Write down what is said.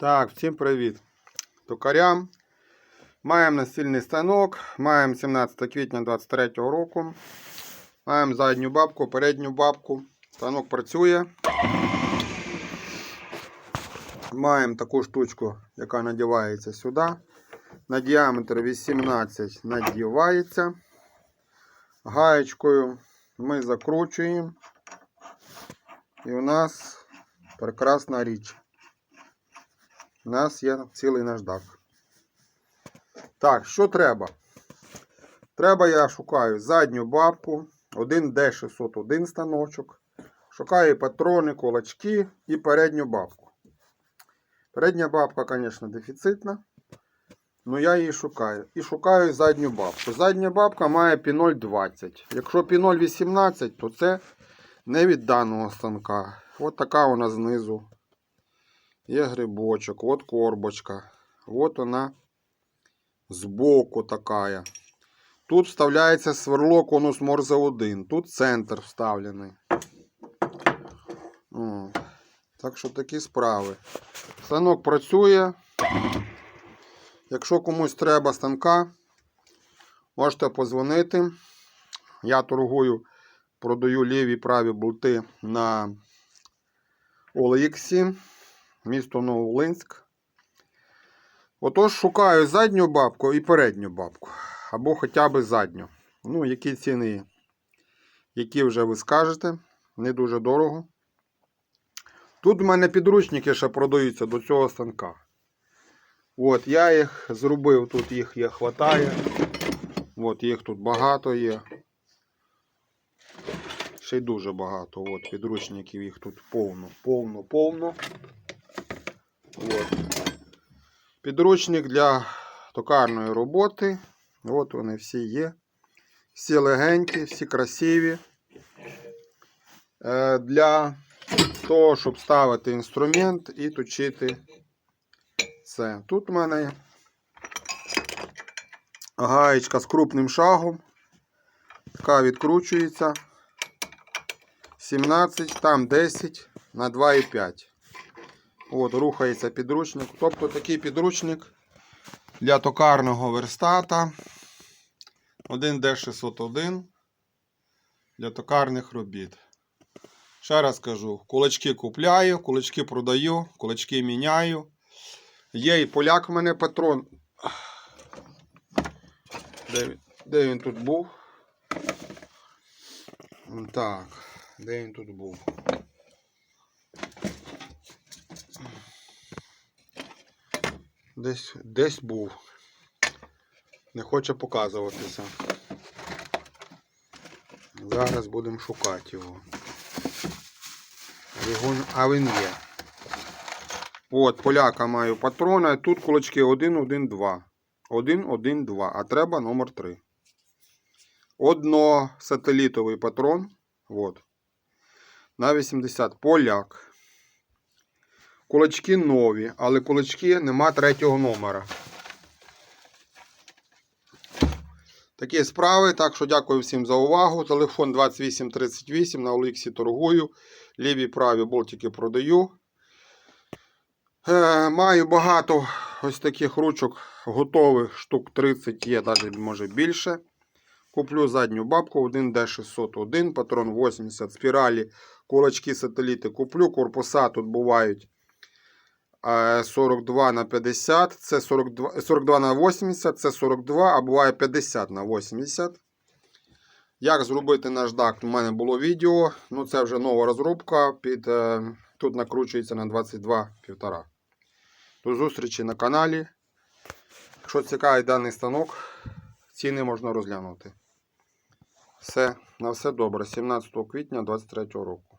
Так, всім привіт. Токарям. Маємо настільний станок. Маємо 17 квітня 23 року. Маємо задню бабку, передню бабку. Станок працює. Маємо таку штучку, яка надівається сюди. На діаметр 18 надівається. Гаєчкою ми закручуємо. І у нас прекрасна річ. У нас є цілий наждак. Так, що треба? Треба, я шукаю задню бабку, 1D601 станочок. Шукаю патрони, кулачки і передню бабку. Передня бабка, звісно, дефіцитна. але я її шукаю. І шукаю задню бабку. Задня бабка має піноль 20. Якщо піноль 18, то це не від даного станка. От така вона знизу. Є грибочок, от корбочка. От вона збоку така. Тут вставляється сверло конус Морзе 1. Тут центр вставлений. О, так що такі справи. Станок працює. Якщо комусь треба станка, можете позвонити. Я торгую, продаю ліві і праві болти на OLX місто Новолинськ. Отож, шукаю задню бабку і передню бабку. Або хоча б задню. Ну, які ціни, які вже ви скажете, не дуже дорого. Тут в мене підручники ще продаються до цього станка. От, я їх зробив, тут їх є хватає. От, їх тут багато є. Ще й дуже багато. От, підручників їх тут повно, повно, повно. От. Підручник для токарної роботи. От вони всі є. Всі легенькі, всі красиві. Е, Для того, щоб ставити інструмент і точити це. Тут у мене гаєчка з крупним шагом. Така відкручується. 17, там 10 на 2,5. От, рухається підручник. Тобто такий підручник для токарного верстата 1D601 для токарних робіт. Ще раз кажу, кулачки купляю, кулачки продаю, кулачки міняю. Є і поляк в мене патрон. Де, де він тут був? Так, де він тут був? Десь, десь був. Не хоче показуватися. Зараз будемо шукати його. Його- А він є. От, поляка маю патрони. Тут кулачки 1, 1, 2. 1, 1, 2. А треба номер 3. Одно сателітовий патрон. От. На 80. Поляк. Кулачки нові, але кулачки нема третього номера. Такі справи. Так що дякую всім за увагу. Телефон 2838 на Олексі торгую. Ліві праві болтики продаю. Е, маю багато ось таких ручок готових, штук 30 є, навіть може більше. Куплю задню бабку 1D601, патрон 80, спіралі, кулачки сателіти куплю. Корпуса тут бувають 42 на 50, це 42, 42 на 80, це 42, а буває 50 на 80. Як зробити наждак? У мене було відео. Ну, це вже нова розробка. Під, е, тут накручується на 22,5. До зустрічі на каналі. Якщо цікавий даний станок, ціни можна розглянути. Все, на все добре. 17 квітня 2023 року.